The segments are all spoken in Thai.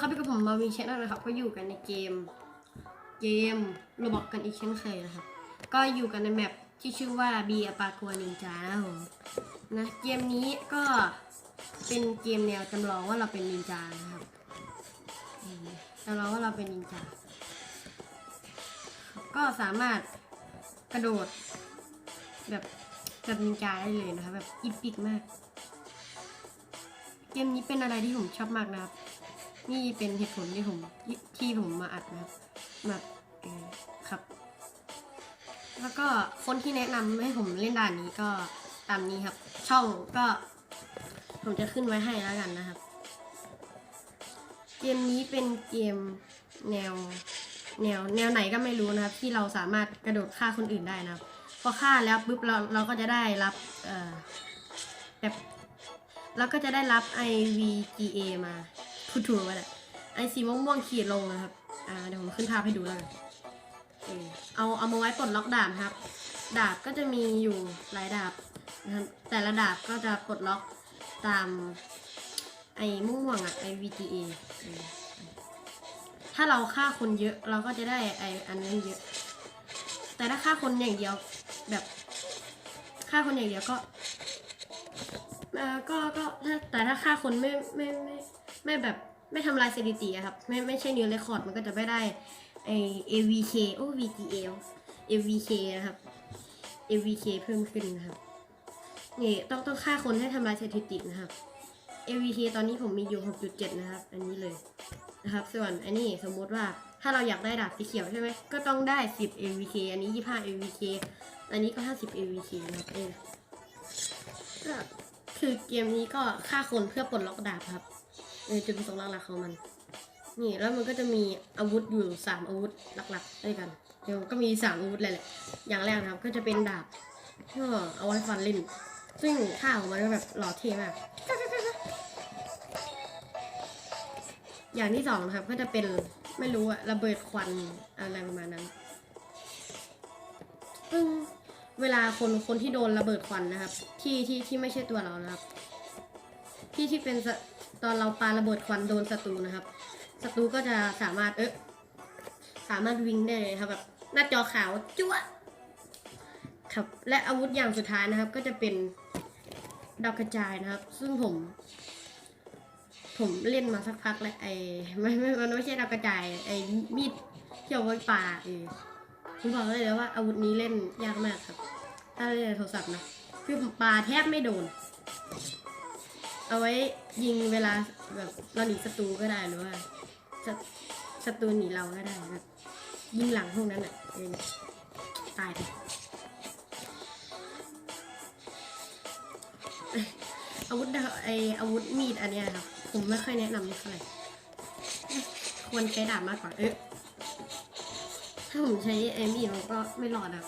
ครับพี่กับผมมาวินเชนนะครับ ก็อยู่กันในเกม เกมโรบอกกันอีกเช่นเคยนะครับ ก็อยู่กันในแมปที่ชื่อว่าบีอปากัวนินจานะผมนะเกมนี้ก็เป็นเกมแนวจำลองว่าเราเป็นนินจานะครับจำลองว่าเราเป็นนินจาก็สามารถกระโดด แบบแบบนินจาได้เลยนะครับแบบอีปิกมาก เกมนี้เป็นอะไรที่ผมชอบมากนะครับ นี่เป็นเหตุผลที่ผมที่ผมมาอัดนะครับมาเออครับ แล้วก็คนที่แนะนำให้ผมเล่นด่านนี้ก็ตามนี้ครับ ช่องก็ ผมจะขึ้นไว้ให้แล้วกันนะครับ เกมนี้เป็นเกมแนวแนวแนวไหนก็ไม่รู้นะครับ ที่เราสามารถกระโดดฆ่าคนอื่นได้นะครับ พอฆ่าแล้วปุ๊บเราเราก็จะได้รับเอ่อแบบเราก็จะได้รับ IVGA มา พูดถูกว่าแหละไอสีม่วงๆขีดลงนะครับ อ่าเดี๋ยวผมขึ้นภาพให้ดูแล้วกันเอาเอามาไว้ปลดล็อกดาบครับ ดาบก็จะมีอยู่หลายดาบนะครับแต่ละดาบก็จะปลดล็อกตามไอ้ม่วงอะ IVGA เออถ้าเราฆ่าคนเยอะเราก็จะได้ไออันนั้นเยอะ แต่ถ้าฆ่าคนอย่างเดียวแบบฆ่าคนอย่างเดียวก็เออก็ก็ถ้าแต่ถ้าฆ่าคนไม่ไม่ไม่ ไม่แบบไม่ทำลายสถิติอะครับ ไม่ไม่ใช่นิวเรคคอร์ดมันก็จะไม่ได้ไอ AVK โอ้ VGA AVK นะครับ AVK เพิ่มขึ้นนะครับนี่ต้องต้องฆ่าคนให้ทำลายสถิตินะครับ AVK ตอนนี้ผมมีอยู่ 6.7 นะครับ อันนี้เลยนะครับ ส่วนอันนี้สมมติว่าถ้าเราอยากได้ดาบสีเขียวใช่ไหมก็ต้องได้ 10 AVK อันนี้ 25 AVK อันนี้ก็ 50 AVK นะครับเออ คือเกมนี้ก็ฆ่าคนเพื่อปลดล็อกดาบครับเออจุดประสงค์หลักๆของมัน นี่แล้วมันก็จะมีอาวุธอยู่3อาวุธหลักๆด้วยกันเดี๋ยวก็มี3อาวุธเลยแหละอย่างแรกนะครับก็จะเป็นดาบก็เอาไว้ฟันเล่นซึ่งท่าของมันก็แบบหล่อเท่มากอย่างที่สองนะครับก็จะเป็นไม่รู้อะระเบิดควันอะไรประมาณนั้น เวลาคนคนที่โดนระเบิดควันนะครับ ที่ที่ที่ไม่ใช่ตัวเรานะครับ ที่ที่เป็นตอนเราปาระเบิดควันโดนศัตรูนะครับศัตรูก็จะสามารถเอะสามารถวิ่งได้เลยครับแบบหน้าจอขาวจั๊วครับ และอาวุธอย่างสุดท้ายนะครับ ก็จะเป็นดาวกระจายนะครับ ซึ่งผม ผมเล่นมาสักพักแล้วไอ้ไม่ไม่มันไม่ใช่ดาวกระจายไอ้มีดเที่เอาไว้ปาเออ ผมบอกเลยว่าอาวุธนี้เล่นยากมากครับ ถ้าเล่นในโทรศัพท์นะคือผมปาแทบไม่โดน เอาไว้ยิงเวลาแบบเราหนีศัตรูก็ได้หรือว่าศัตรูหนีเราก็ได้แบบยิงหลังพวกนั้นอะตายไปอาวุธไออาวุธมีดอันเนี้ยครับ ผมไม่ค่อยแนะนำเท่าไหร่ควรใช้ดาบมากกว่าเอ๊ะาผมใช้ไอ้มีดมันก็ไม่รอดนะ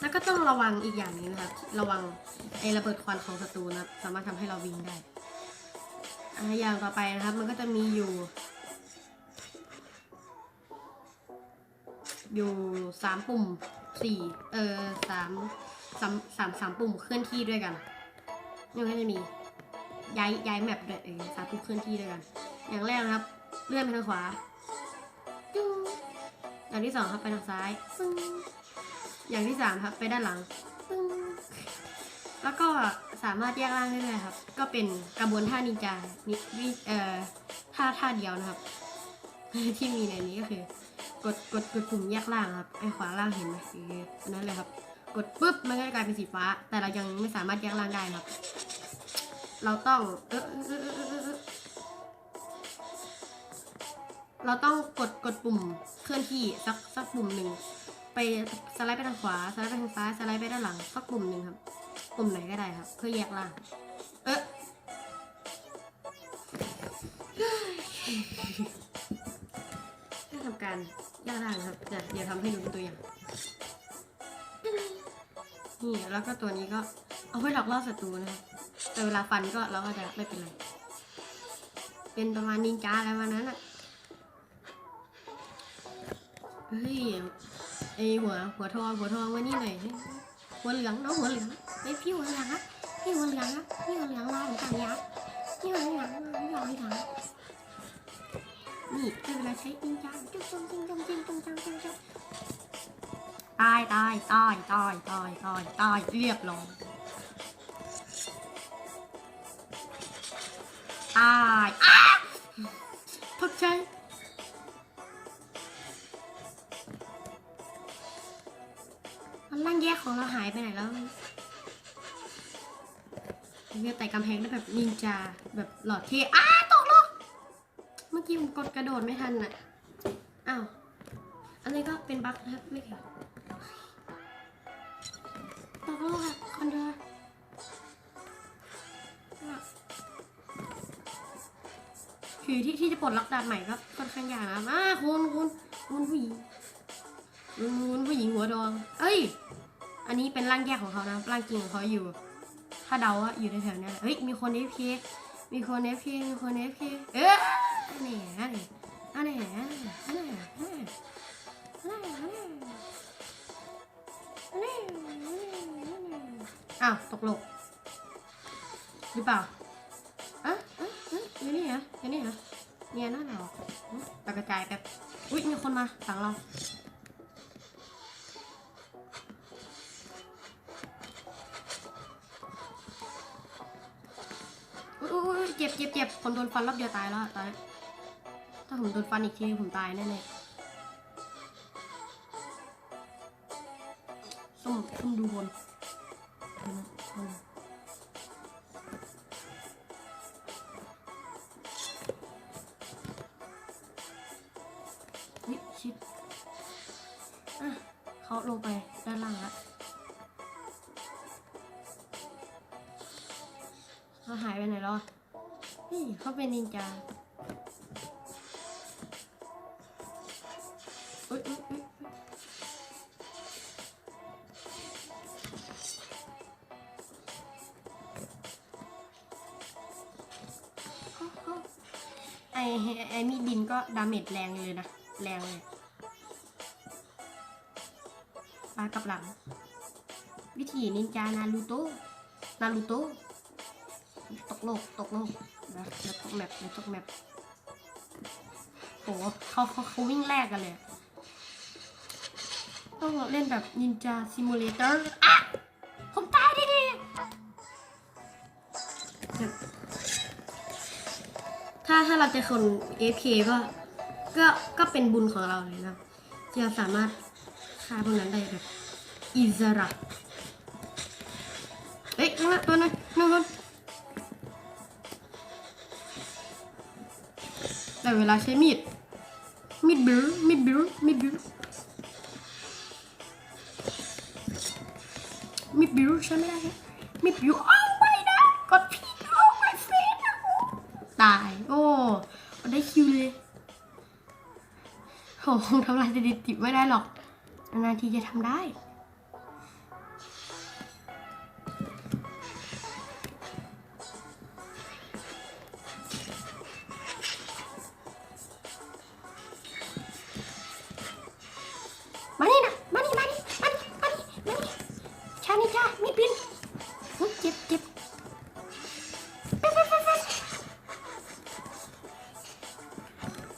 แล้วก็ต้องระวังอีกอย่างนึงนะครับ ระวังไอ้ระเบิดควันของศัตรูนะสามารถทำให้เราวิ่งได้อะอย่างต่อไปนะครับ มันก็จะมีอยู่ อยู่สามปุ่มสี่เออสามสามสามสามปุ่มเคลื่อนที่ด้วยกันนี่ก็จะมีย้ายย้ายแมปด้วยเออสามปุ่มเคลื่อนที่ด้วยกัน อย่างแรกนะครับ เลื่อนไปทางขวา อย่างที่สองครับไปทางซ้ายปึ้งอย่างที่สามครับไปด้านหลังปึ้งแล้วก็สามารถแยกร่างได้เลยครับ ก็เป็นกระบวนท่านินจานิวิเอ่อท่าท่าเดียวนะครับ ที่มีในนี้ก็คือ กดกดกดปุ่มแยกล่างครับไอ้ขวาล่างเห็นไหมคืออันนั้นเลยครับ กดปุ๊บมันก็จะกลายเป็นสีฟ้า แต่เรายังไม่สามารถแยกล่างได้นะครับ เราต้องเออเออเออ เราต้องกดกดปุ่มเคลื่อนที่สักสักปุ่มหนึ่งไปสไลด์ไปทางขวาสไลด์ไปทางซ้ายสไลด์ไปด้านหลังสักปุ่มหนึ่งครับ ปุ่มไหนก็ได้ครับ เพื่อแยกล่างเอ๊ะให้ทำการแยกล่างครับเดี๋ยวเดี๋ยวทำให้ดูเป็นตัวอย่างนี่แล้วก็ตัวนี้ก็เอาไว้หลอกล่อศัตรูนะครับแต่เวลาฟันก็เราก็จะไม่เป็นไรเป็นประมาณนินจาอะไรประมาณนั้นอะ เฮ้ยไอหัวหัวทองหัวทองมานี่หน่อยหัวเหลืองน้องหัวเหลืองไอพี่หัวเหลืองครับพี่หัวเหลืองครับพี่หัวเหลืองรอผมก่อนยับพี่หัวเหลืองรอไม่ทันนี่ได้เวลาใช้จริงจังจุ๊บจุ๊บจริงจังจริงจังจังจังจังตายตายตายตายตายตายตายเรียบร้อยตายอ้าตกใจ ของเราหายไปไหนแล้วเรียแต่กำแพงได้แบบนินจาแบบหลอดเท่อ้าตกลงเมื่อกี้ผมกดกระโดดไม่ทันน่ะอ้าวอันนี้ก็เป็นบั๊กนะครับไม่เกี่ยวตกโลกอะคอนเดอร์คือที่ที่จะปลดล็อกดาบใหม่ก็ค่อนข้างยากนะมาคุณคุณคุณผู้หญิงคุณผู้หญิงหัวดอง เอ้ย อันนี้เป็นร่างแยกของเขานะร่างจริงของเขาอยู่ ถ้าเดาว่าอยู่ในแถวนี้เฮ้ยมีคนเอฟพีมีคนเอฟพีมีคนเอฟพีเอ๊ะนี่นั่นนี่อันนี้อันนี้อันนี้อันนี้อันนี้อ้าวตกหลกหรือเปล่าอะอะอะอยู่นี่เหรออยู่นี่เหรอเนี่ยน่าหนาวตะกระจายแบบอุ้ยมีคนมาสั่งเรา เจ็บเจ็บเจ็บผมโดนฟันรอบเดียวตายแล้วอะตายถ้าผมโดนฟันอีกทีผมตายแน่ๆส้มส้มดูบนดูนะบนวิชิดอะเขาลงไปด้านล่างแล้ว เขาเป็นนินจาอุ๊ยอุ๊ยอุ๊ยอุ๊ยเขาเขาไอไอมีดบินก็ดาเมจแรงเลยนะ แรงเลยปลากลับหลัง วิธีนินจานารูโตะนารูโตะตกโลก ตกโลก นะแล้วตกแมปแล้วตกแมปโหเขาเขาเขาวิ่งแรกกันเลย ต้องเล่นแบบนินจาซิมูเลเตอร์อะผมตายดิดิถ้าถ้าเราจะคน AFK ก็ก็ก็เป็นบุญของเราเลยนะที่เราสามารถฆ่าพวกนั้นได้แบบอิสระเอ้ยนั่นนะตัวนั้นนั่น แต่เวลาใช้มีด มีดบิวมีดบิวมีดบิวมีดบิวใช้ไม่ได้ฮะมีดบิวอ้าไม่นะกดผิดโอ้ไม่เฟนตาย โอ้ได้คิวเลยโหคงทำลายสถิติไม่ได้หรอก นาทีจะทำได้ นี่จ้ามีปินเจ็บเจ็บ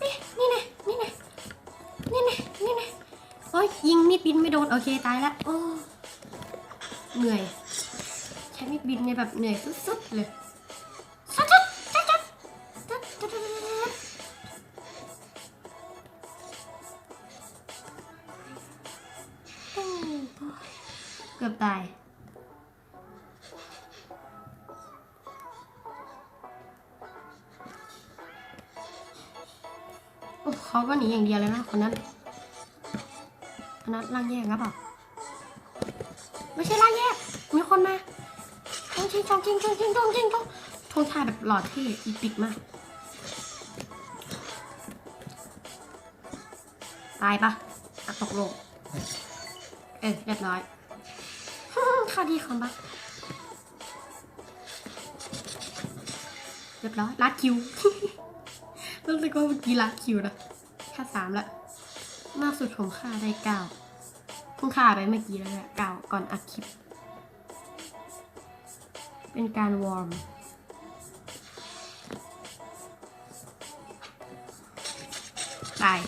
นี่นี่นะนี่นะนี่นะนี่นะโอ้ยยิงมีดบินไม่โดน โอเคตายละโอ้เหนื่อย ใช้มีดบินเนี่ยแบบเหนื่อยสุดๆเลย เกือบตาย โอ้เขาก็หนีอย่างเดียวเลยนะคนนั้นคนั้นล่างแยกครับเปล่าไม่ใช่ล่างแยก มีคนมาชงชิงชงชิงชงชิงชงชิงชงทงชาแบบหลอดที่อีปิกมาก ตายปะตกลงเออเรียบร้อย ค่าดีคอมบักเรียบร้อยลัดคิวรู้สึกว่าเมื่อกี้ลัดคิวนะค่าสามละมากสุดผมค่าได้เก้าเพิ่งค่าไปเมื่อกี้แล้วเนี่ยเก้าก่อนอัดคลิป เป็นการวอร์มตาย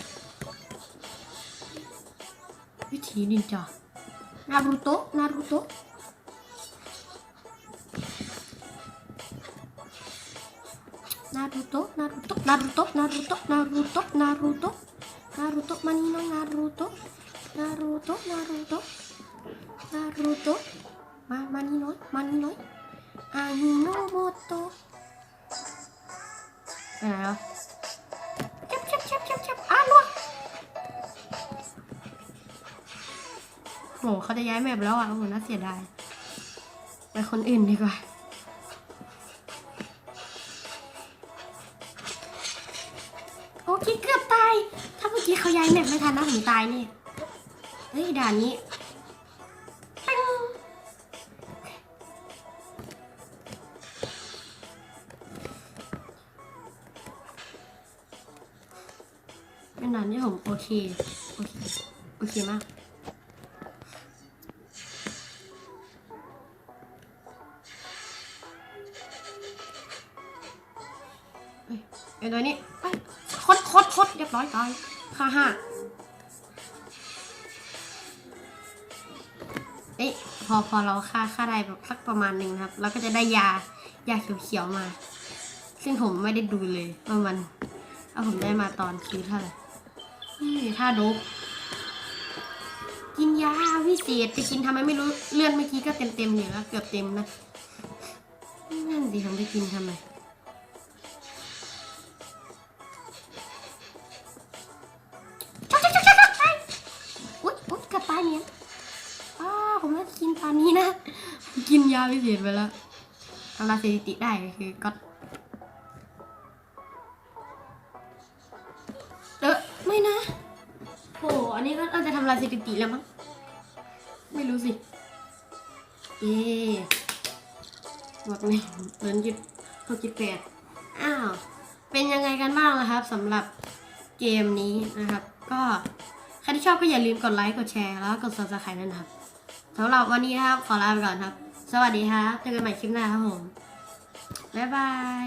วิธีนินจานารูโตะนารูโตะ นารูโตะนารูโตะนารูโตะนารูโตะนารูโตะนารูโตะนารูโตะมานี่น่อยนารูโตะนารูโตะนารูโตะนารูโตะมามานี่น่อยมานี่น่อยอาฮิโนโมโตะไปไหนแล้วจับจับจับจับจับอะลวกโหเขาจะย้ายแมปแล้วอะโหน่าเสียดายไปคนอื่นดีกว่า นนะผมตายนี่เฮ้ยด่านนี้ปิ้งเป็นด่านที่ผมโอเค โอเค โอเคมากเอ้ยไอ้ตัวนี้ไปคดคดคดเรียบร้อยตายค่าห้า พอพอเราค่าค่าได้แบบสักประมาณหนึ่งครับเราก็จะได้ยายาเขียวๆมา ซึ่งผมไม่ได้ดูเลยว่ามันเอาผมได้มาตอนคิวเท่าไหร่นี่ท่าดกกินยาวิเศษจะกินทำไมไม่รู้เลื่อนเมื่อกี้ก็เต็มเต็มๆอยู่แล้วเกือบเต็มนะนั่นสิผมไปกินทำไม ยาพิเศษไปแล้วทำลายสถิติได้คือก็เออไม่นะโหอันนี้ก็น่าจจะทำลายสถิติแล้วมั้งไม่รู้สิเอ๊ะหมดไหมเหมือนจุดหกจุดแปดอ้าว เป็นยังไงกันบ้างล่ะครับสำหรับเกมนี้นะครับ ก็ใครที่ชอบก็อย่าลืมกดไลค์กดแชร์แล้วก็กด subscribe ด้วยนะครับสำหรับวันนี้นะครับ ขอลาไปก่อนครับ สวัสดีครับเจอกันใหม่คลิปหน้าครับผม บ๊ายบาย